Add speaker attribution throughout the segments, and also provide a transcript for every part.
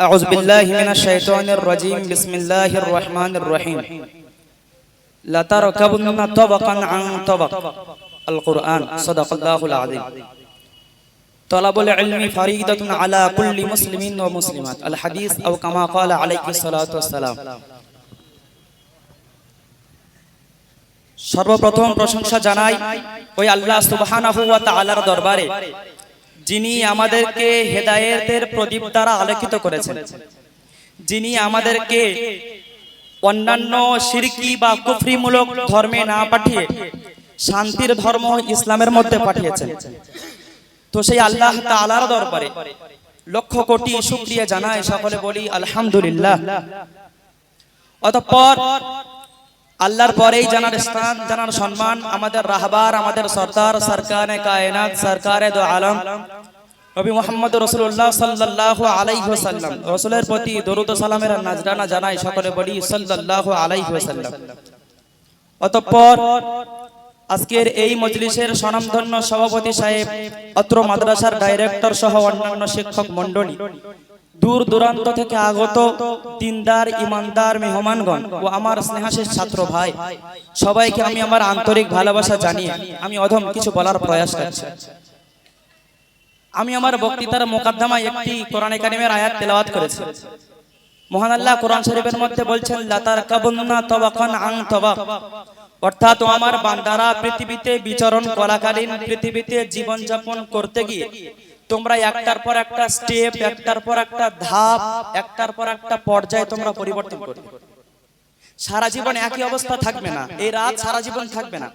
Speaker 1: أعوذ بالله من الشيطان الرجيم بسم الله الرحمن الرحيم لتركبن طبقا عن طبق القرآن صدق الله العظيم طلب العلم فريضة على كل مسلم ومسلمات الحديث أو كما قال عليه الصلاة والسلام সর্বপ্রথম প্রশংসা জানাই ওই আল্লাহ সুবহানাহু ওয়া তাআলার দরবারে যিনি আমাদেরকে হেদায়েতের প্রদীপ দ্বারা আলোকিত করেছেন। যিনি আমাদেরকে অন্যান্য শিরকি বা কুফরিমূলক ধর্মে না পাঠিয়ে শান্তির ধর্ম ইসলামের মধ্যে পাঠিয়েছেন। তো সেই আল্লাহ তাআলার দরবারে লক্ষ কোটি শুকরিয়া জানাই সকলে বলি আলহামদুলিল্লাহ। অতঃপর আল্লাহর পরেই জানার স্থান, জানার সম্মান, আমাদের রাহবার, আমাদের সর্দার সরকারে কায়নাত সরকারে দো আলম। নবী মোহাম্মদ রসুল্লাহ সাল্লাল্লাহু আলাইহি ওয়াসাল্লাম। রসুলের প্রতি দরুদ সালামের নাজরানা জানাই সকলে বলি, সাল্লাল্লাহু আলাইহি ওয়াসাল্লাম। অতঃপর আজকের এই মজলিসের স্বনামধন্য সভাপতি সাহেব, অত্র মাদ্রাসার ডাইরেক্টর সহ অন্যান্য শিক্ষক মণ্ডলী। দূর দূরান্ত থেকে আগত দিনদার ইমানদার মেহমানগণ ও আমার স্নেহাশেষ ছাত্র ভাই, সবাইকে আমি আমার আন্তরিক ভালোবাসা জানিয়ে আমি অধম কিছু বলার প্রয়াস করছি। আমি আমার বক্তৃতার মোকদ্দমায় একটি কোরআন কারিমের আয়াত তেলাওয়াত করেছি। মহান আল্লাহ কোরআন শরীফের মধ্যে বলছেন লাতার কাবুন্না তবাকান আং তবাক অর্থাৎ আমার বান্দারা পৃথিবীতে বিচরণ করাকালীন পৃথিবীতে জীবনযাপন করতে গিয়ে তোমরা একটার পর একটা স্টেপ একটার পর একটা ধাপ, একটার পর একটা পর্যায়ে তোমরা পরিবর্তন করবে। সারা জীবন একই অবস্থা থাকবে না। এই রাত সারা জীবন থাকবে না।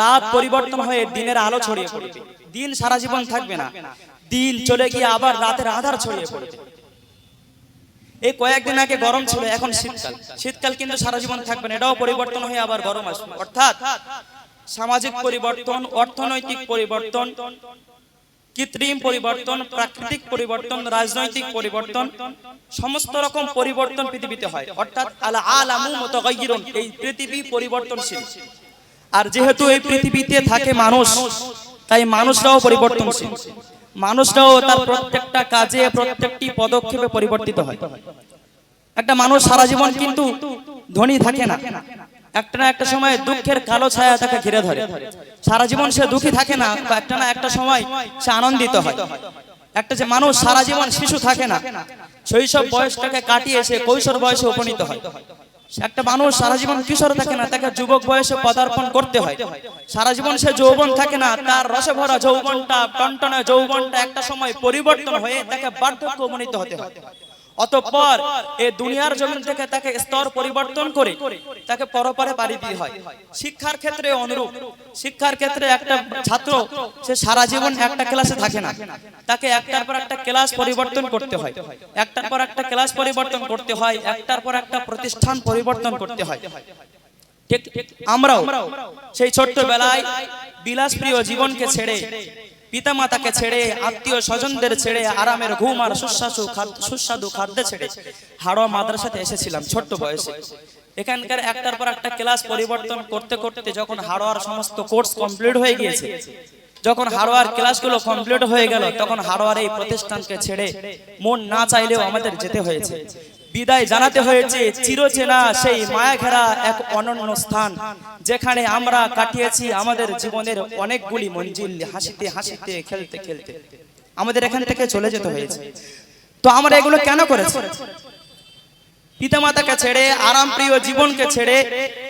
Speaker 1: রাত পরিবর্তন হয়ে দিনের আলো ছড়িয়ে পড়বে। দিন সারা জীবন থাকবে না। দিন চলে গিয়ে আবার রাতের আধার ছড়িয়ে পড়বে। এই কয়েকদিন আগে গরম ছিল, এখন শীতকাল। শীতকাল কিন্তু সারা জীবন থাকবে না। এটাও পরিবর্তন হয়ে আবার গরম আসবে। অর্থাৎ সামাজিক পরিবর্তন, অর্থনৈতিক পরিবর্তন কৃত্রিম পরিবর্তন, প্রাকৃতিক পরিবর্তন, রাজনৈতিক পরিবর্তন, সমস্ত রকম পরিবর্তন পৃথিবীতে হয়। অর্থাৎ আলা আলামু মুতাগায়্যিরুন এই পৃথিবী পরিবর্তনশীল। আর যেহেতু এই পৃথিবীতে থাকে মানুষ, তাই মানুষরাও পরিবর্তনশীল। মানুষরাও তার প্রত্যেকটা কাজে, প্রত্যেকটি পদক্ষেপে পরিবর্তিত হয়। একটা মানুষ সারা জীবন কিন্তু ধনী থাকে না। একটা না একটা সময় দুঃখের কালো ছায়া তাকে ঘিরে ধরে। সারা জীবন সে দুঃখী থাকে না, বা একটা না একটা সময় সে আনন্দিত হয়। একটা যে মানুষ সারা জীবন শিশু থাকে না, শৈশব বয়সটাকে কাটিয়ে সে কৈশোর বয়সে উপনীত হয়। একটা মানুষ সারা জীবন কিশোর থাকে না, তাকে যুবক বয়সে পদার্পণ করতে হয়। সারা জীবন সে যৌবন থাকে না, তার রসে ভরা যৌবনটা, টনটনে যৌবনটা একটা সময় পরিবর্তন হয়ে তাকে বার্ধক্য উপনীত হতে হয়। অতঃপর এই দুনিয়ার জমিন থেকে তাকে স্তর পরিবর্তন করে তাকে পরপারে পাড়ি দিয়ে হয়। শিক্ষার ক্ষেত্রে অনুরূপ। শিক্ষার ক্ষেত্রে একটা ছাত্র সে সারা জীবন একটা ক্লাসে থাকে না। তাকে একটার পর একটা ক্লাস পরিবর্তন করতে হয়। একটার পর একটা ক্লাস পরিবর্তন করতে হয়। একটার পর একটা প্রতিষ্ঠান পরিবর্তন করতে হয়। ঠিক আমরাও সেই ছোট্টবেলায় বিলাসপ্রিয় জীবনকে ছেড়ে পিতামাতাকে ছেড়ে আত্মীয় স্বজনদের ছেড়ে আরামের ঘুম আর সুস্বাদু খাদ্য সুস্বাদু খাদ্য ছেড়ে। হাড়োয়া মাদ্রাসাতে এসেছিলাম ছোট্ট বয়সে। এখানকার একটার পর একটা ক্লাস পরিবর্তন করতে করতে যখন হাড়োয়ার সমস্ত কোর্স কমপ্লিট হয়ে গিয়েছে যখন হাড়োয়ার ক্লাসগুলো কমপ্লিট হয়ে গেল তখন হাড়োয়ার এই প্রতিষ্ঠানকে ছেড়ে মন না চাইলেও আমাদের যেতে হয়েছে। বিদায় জানাতে হয়েছে চিরচেনা সেই মায়া ঘেরা এক অনন্য স্থান যেখানে আমরা কাটিয়েছি আমাদের জীবনের অনেকগুলি মঞ্জিল হাসিতে হাসিতে খেলতে খেলতে আমাদের এখান থেকে চলে যেতে হয়েছে। তো আমরা এগুলো কেন করেছি? পিতামাতাকে ছেড়ে আরাম প্রিয় জীবনকে ছেড়ে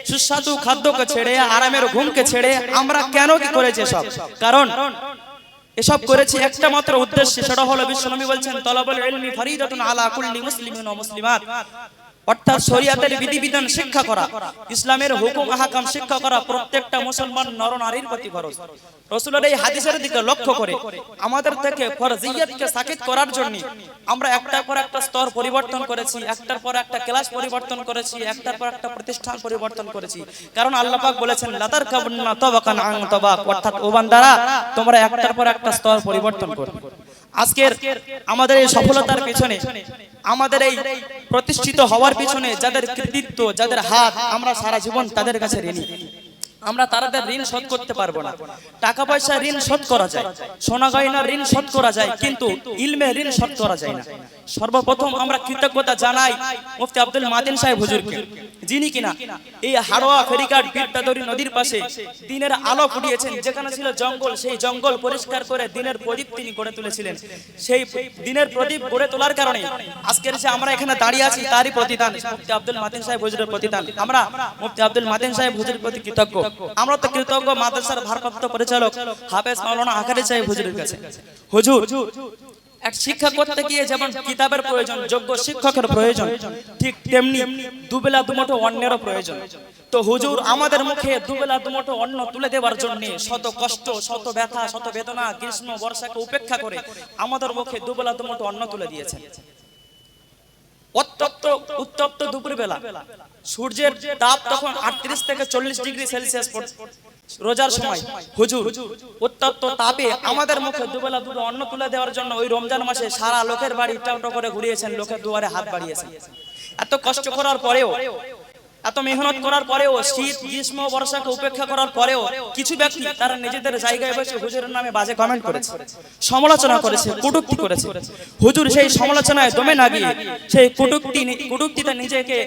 Speaker 1: সুস্বাদু খাদ্যকে ছেড়ে আরামের ঘুমকে ছেড়ে আমরা কেন কি করেছি সব? কারণ এসব করেছি একটা মাত্র উদ্দেশ্য সেটা হলো বিশ্বনবী বলছেন তলাবুল ইলমি ফরিদাতুন আলা কুল্লি মুসলিমিন ওয়া মুসলিমাত। অর্থাৎ শরিয়াতের বিধিবিধান শিক্ষা করা ইসলামের হুকুম আহকাম শিক্ষা করা প্রত্যেকটা মুসলমান নরনারীর প্রতি ফরজ। রাসূলের এই হাদিসের দিকে লক্ষ্য করে আমাদের থেকে ফরজিয়াতকে সাকিত করার জন্য আমরা একটার পর একটা স্তর পরিবর্তন করেছি একটার পর একটা ক্লাস পরিবর্তন করেছি একটার পর একটা প্রতিষ্ঠান পরিবর্তন করেছি। কারণ আল্লাহ পাক বলেছেন লাতার কাবুন্না তবাকান আং তবাক অর্থাৎ ও বান্দারা তোমরা একটার পর একটা স্তর পরিবর্তন করো। আজকের আমাদের এই সফলতার পেছনে আমাদের এই প্রতিষ্ঠিত হওয়ার পিছনে যাদের কৃতিত্ব, যাদের হাত আমরা সারা জীবন তাদের কাছে ঋণী। আমরা তাদের ঋণ শোধ করতে পারব না। টাকা পয়সা ঋণ শোধ করা যায়। সোনা গয়না ঋণ শোধ করা যায়। কিন্তু ইলমে ঋণ শোধ করা যায় না। সর্বপ্রথম আমরা কৃতজ্ঞতা জানাই মুফতি আব্দুল মাদিন সাহেব হুজুরকে। যিনি কিনা এই হাড়োয়া ফেরিঘাট বীরটাদরি নদীর পাশে দিনের আলো ফুটিয়েছেন। যেখানে ছিল জঙ্গল সেই জঙ্গল পরিষ্কার করে দিনের প্রদীপ তিনি গড়ে তুলেছিলেন। সেই দিনের প্রদীপ গড়ে তোলার কারণে আজকের যে আমরা এখানে দাঁড়িয়ে আছি তারই প্রতিদান মুফতি আব্দুল মাদিন সাহেব হুজুরের প্রতিদান। আমরা মুফতি আব্দুল মাদিন সাহেব হুজুরের প্রতি কৃতজ্ঞ। আমরা তো কৃতজ্ঞ মাদ্রাসার ভারপ্রাপ্ত পরিচালক হাফেজ মাওলানা আকারি সাহেব হুজুরের কাছে। হুজুর, এক শিক্ষা করতে গিয়ে যেমন কিতাবের প্রয়োজন, যোগ্য শিক্ষকের প্রয়োজন, ঠিক তেমনি দুবেলা দুমুঠো অন্যেরও প্রয়োজন। তো হুজুর, আমাদের মুখে দুবেলা দুমুঠো অন্ন তুলে দেওয়ার জন্য শত কষ্ট, শত ব্যথা, শত বেদনা, গ্রীষ্ম, বর্ষাকে উপেক্ষা করে আমাদের মুখে দুবেলা দুমুঠো অন্ন তুলে দিয়েছেন। অত্যপ্ত, উত্তপ্ত দুপুরবেলা। সূর্যের তাপ তখন আটত্রিশ থেকে চল্লিশ ডিগ্রি সেলসিয়াস রোজার সময়। হুজুর, উত্তপ্ত তাপে আমাদের মুখে দুবেলা দুটো অন্ন তুলে দেওয়ার জন্য ওই রমজান মাসে সারা লোকের বাড়ি টাউটো করে ঘুরিয়েছেন, লোকের দুয়ারে হাত বাড়িয়েছেন। এত কষ্ট করার পরেও এত মেহনত করার পরেও, শীত, গ্রীষ্ম, বর্ষাকে উপেক্ষা করার পরেও কিছু ব্যক্তি তারা নিজেদের জায়গায় বসে হুজুরের নামে বাজে কমেন্ট করেছে, সমালোচনা করেছে, কটুক্তি করেছে। হুজুর সেই সমালোচনায় দমে না গিয়ে সেই কটুক্তি কটুক্তিতে নিজেকে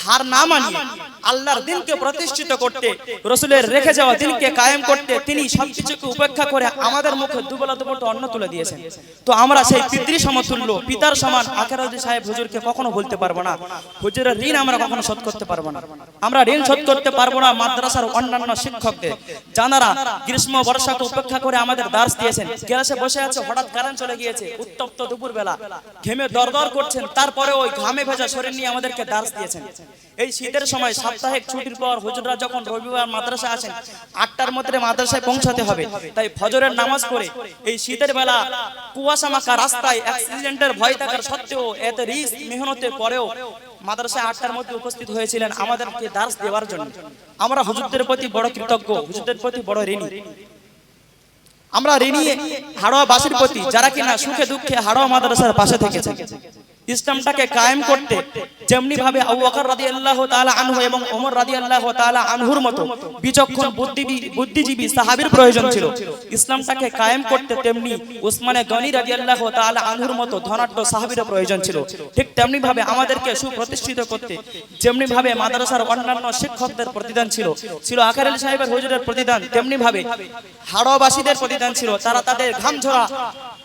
Speaker 1: হার না মানিয়ে আল্লাহর দিনকে প্রতিষ্ঠিত করতে রসুলের রেখে যাওয়া দিনকে কায়েম করতে তিনি সবকিছুকে উপেক্ষা করে আমাদের মুখে দুবেলা দুপুরটা অন্ন তুলে দিয়েছেন। তো আমরা সেই পিতৃ সমতুল্য পিতার সমান আখেরাজি সাহেব হুজুরকে কখনো বলতে পারব না। হুজুরের ঋণ আমরা কখনো শোধ করতে পারব না। আমরা ঋণ শোধ করতে পারব না মাদ্রাসার অন্যান্য শিক্ষকদের। যারা গ্রীষ্ম বর্ষাকে উপেক্ষা করে আমাদের দাস দিয়েছেন। ক্লাসে বসে আছে হঠাৎ কারেন্ট চলে গিয়েছে উত্তপ্ত দুপুর বেলা ঘেমে দরদর করছেন তারপরে ওই ঘামে ভেজা শরীর নিয়ে আমাদেরকে দাস দিয়েছেন এই শীতের সময় সাপ্তাহিক ছুটির পর হুজুররা যখন রবিবার মাদ্রাসা আসেন, আটটার মধ্যে মাদ্রাসায় পৌঁছাতে হবে। তাই ফজরের নামাজ পড়ে এই শীতের বেলা কুয়াশা মাখা রাস্তায় অ্যাক্সিডেন্টের ভয় থাকার সত্ত্বেও এত রিস্ক মেহনতের পরেও মাদ্রাসায় আটটার মধ্যে উপস্থিত হয়েছিলেন আমাদেরকে দার্স দেওয়ার জন্য। আমরা হুজুরদের প্রতি বড় কৃতজ্ঞ, হুজুরদের প্রতি বড় ঋণী। আমরা ঋণী হাড়োয়া বাসীর প্রতি, যারা কিনা সুখে দুঃখে হাড়োয়া মাদ্রাসার পাশে থেকেছে ইসলামটাকে কায়েম করতে যেমনি ভাবে আবু বকর রাদিয়াল্লাহু তাআলা আনহু এবং ওমর রাদিয়াল্লাহু তাআলা আনহুর মতো বিচক্ষণ বুদ্ধিজীবী সাহাবীর প্রয়োজন ছিল। ইসলামটাকে কায়েম করতে তেমনি উসমানে গনি রাদিয়াল্লাহু তাআলা আনহুর মতো ধনাঢ্য সাহাবীর প্রয়োজন ছিল। ঠিক তেমনি ভাবে আমাদেরকে সুপ্রতিষ্ঠিত করতে যেমনি ভাবে মাদ্রাসার অন্যান্য শিক্ষকদের প্রতিদান ছিল ছিল আকার সাহেবের হুজুরের প্রতিদান তেমনি ভাবে হাড়োয়াবাসীদের প্রতিদান ছিল। তারা তাদের ঘাম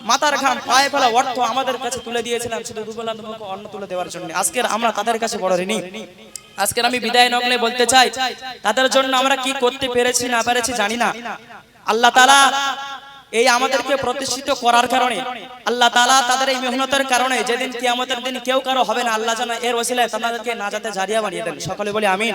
Speaker 1: মাথার ঘাম পায়ে ফেলা অর্থ আমাদের কাছে তুলে দিয়েছিলাম শুধু দুবেলা অন্ন তুলে দেওয়ার জন্য। আজকের আমরা তাদের কাছে বড় ঋণী। আজকের আমি বিদায় নগলে বলতে চাই, তাদের জন্য আমরা কি করতে পেরেছি না পেরেছি জানি না। আল্লাহ তালা এই আমাদেরকে প্রতিষ্ঠিত করার কারণে, আল্লাহ তালা তাদের এই মেহনতের কারণে যেদিন কিয়ামতের দিন কেউ কারও হবে না, আল্লাহ যেন এর ওসিলায় তাদেরকে না যাতে জারিয়া বানিয়ে দেন। সকলে বলি আমিন।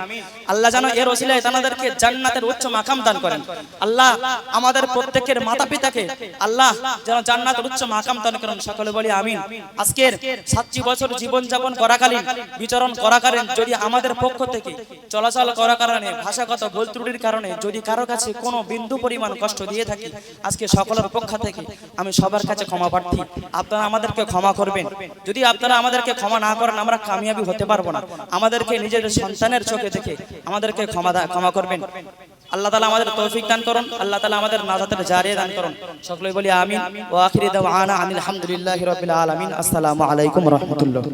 Speaker 1: আল্লাহ যেন এর ওসিলায় তাদেরকে জান্নাতের উচ্চ মাকাম দান করেন। আল্লাহ আমাদের প্রত্যেকের মাতা পিতাকে আল্লাহ যেন জান্নাতের উচ্চ মাকাম দান করেন। সকলে বলি আমিন। আজকের সাতটি বছর জীবন যাপন করাকালীন, বিচরণ করাকালীন যদি আমাদের পক্ষ থেকে চলাচল করার কারণে, ভাষাগত ভুল ত্রুটির কারণে যদি কারও কাছে কোনো বিন্দু পরিমাণ কষ্ট দিয়ে থাকি, আজকে সকলের পক্ষ থেকে আমি সবার কাছে ক্ষমা প্রার্থী। আপনারা আমাদেরকে ক্ষমা করবেন। যদি আপনারা আমাদেরকে ক্ষমা না করেন, আমরা কামিয়াবি হতে পারব না। আমাদেরকে নিজের সন্তানের চোখে দেখে আমাদেরকে ক্ষমা ক্ষমা করবেন। আল্লাহ তালা আমাদের তৌফিক দান করুন। আল্লাহ তালা আমাদের নাজাতের জারিয়ে দান করুন। সকলে বলি আমিন। ও আখিরি দাওয়ানা আনিল হামদুলিল্লাহি রাব্বিল আলামিন। আসসালামু আলাইকুম রহমতুল্লাহ।